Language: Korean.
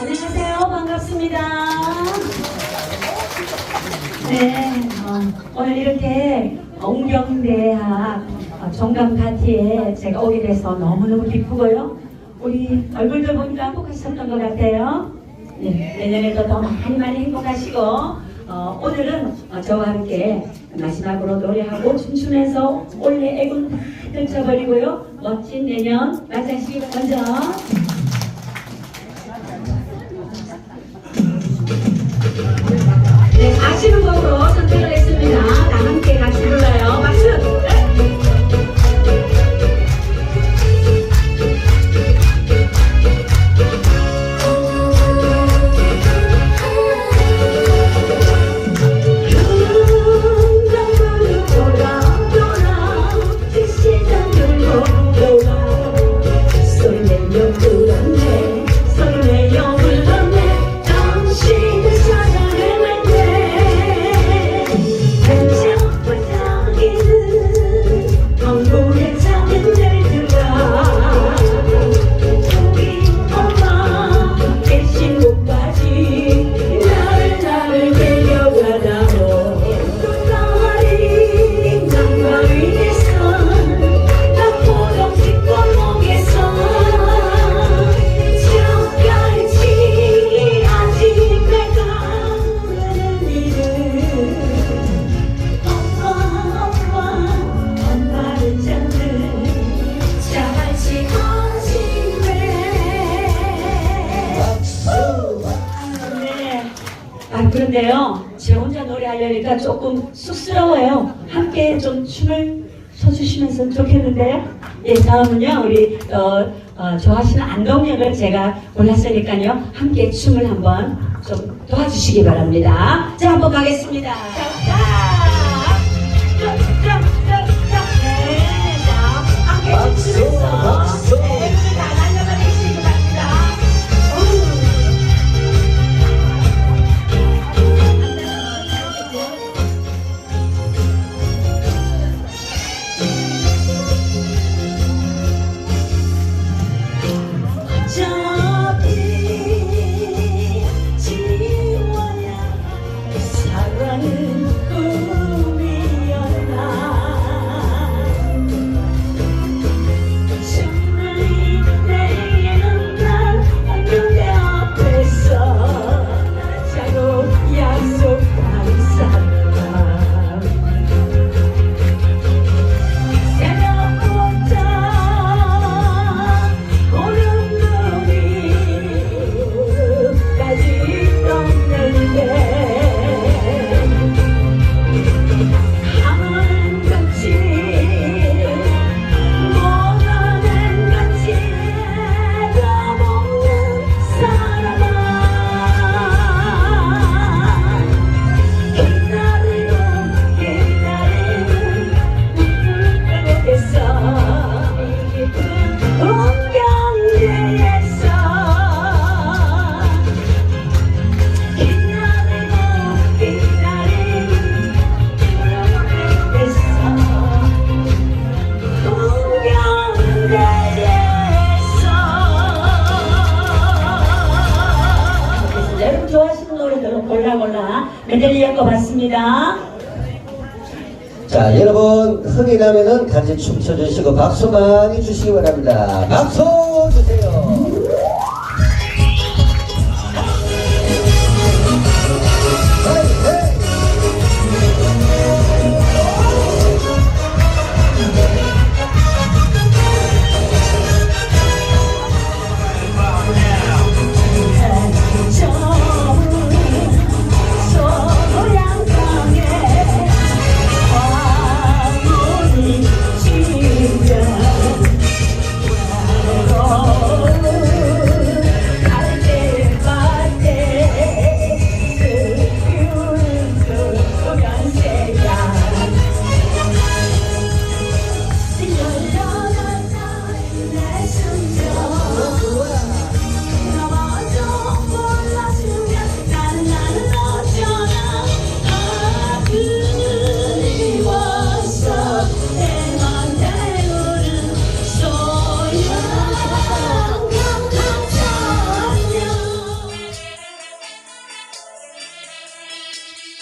안녕하세요. 반갑습니다. 네, 어, 오늘 이렇게 옹경대학 어, 종강 파티에 제가 오게 돼서 너무너무 기쁘고요. 우리 얼굴들 보니까 행복하셨던 것 같아요. 네, 내년에도 더 많이 많이 행복하시고 어, 오늘은 어, 저와 함께 마지막으로 노래하고 춤추면서 올해 애군 다 떨쳐버리고요. 멋진 내년 맞이하시기 아 그런데요 제 혼자 노래하려니까 조금 쑥스러워요. 함께 좀 춤을 춰주시면서 좋겠는데요? 예 다음은요 우리 어, 어, 좋아하시는 안동역을 제가 골랐으니까요 함께 춤을 한번 좀 도와주시기 바랍니다. 자 한번 가겠습니다. 자, 자. 자, 여러분 좋아하시는 노래들은 골라 골라 메들리 엮어봤습니다. 자, 여러분, 흥이 나면은 같이 춤춰주시고 박수 많이 주시기 바랍니다. 박수!